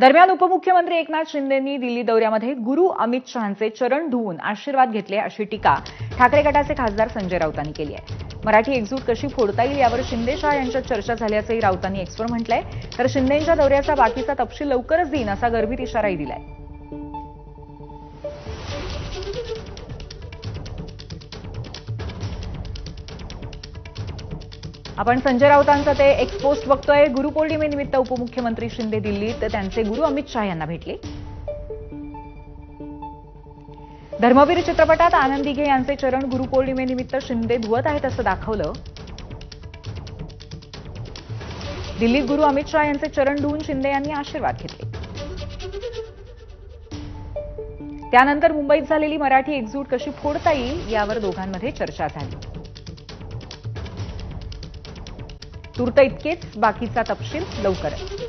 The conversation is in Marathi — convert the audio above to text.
दरम्यान उपमुख्यमंत्री एकनाथ शिंदेंनी दिल्ली दौऱ्यामध्ये गुरु अमित शहांचे चरण धुवून आशीर्वाद घेतले अशी टीका ठाकरे गटाचे खासदार संजय राऊतांनी केली आहे. मराठी एकजूट कशी फोडता येईल यावर शिंदे शहा यांच्यात चर्चा झाल्याचंही राऊतांनी एक्सवर म्हटलंय. तर शिंदेंच्या दौऱ्याचा बाकीचा तपशील लवकरच देईन असा गर्भित इशाराही दिलाय. आपण संजय राऊतांचं ते एक्सपोस्ट बघतोय. गुरुपौर्णिमेनिमित्त उपमुख्यमंत्री शिंदे दिल्लीत. तर त्यांचे गुरु अमित शहा यांना भेटले. धर्मवीर चित्रपटात आनंद दिघे यांचे चरण गुरुपौर्णिमेनिमित्त शिंदे धुवत आहेत असं दाखवलं. दिल्लीत गुरु अमित शहा यांचे चरण धुवून शिंदे यांनी आशीर्वाद घेतले. त्यानंतर मुंबईत झालेली मराठी एकजूट कशी फोडता येईल यावर दोघांमध्ये चर्चा झाली. तूर्त इतकेच बाकीचा तपशील लवकरच.